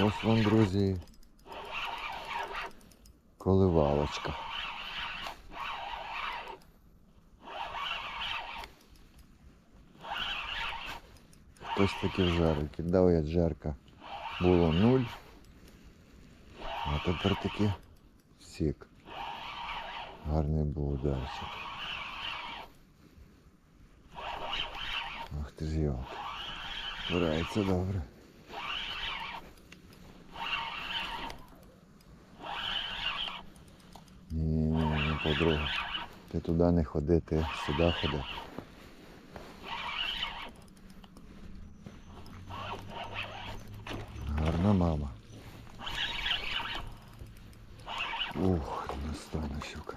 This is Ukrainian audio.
Ось вам, друзі, коливалочка. Хтось таки в жару кидав я джерка. Було нуль. А тепер таки сік. Гарний був ударчик. Ах ти ж йо. Збирається добре. Подруга. Ти туди не ходи, ти сюди ходи. Гарна мама. Ух, настойна щука.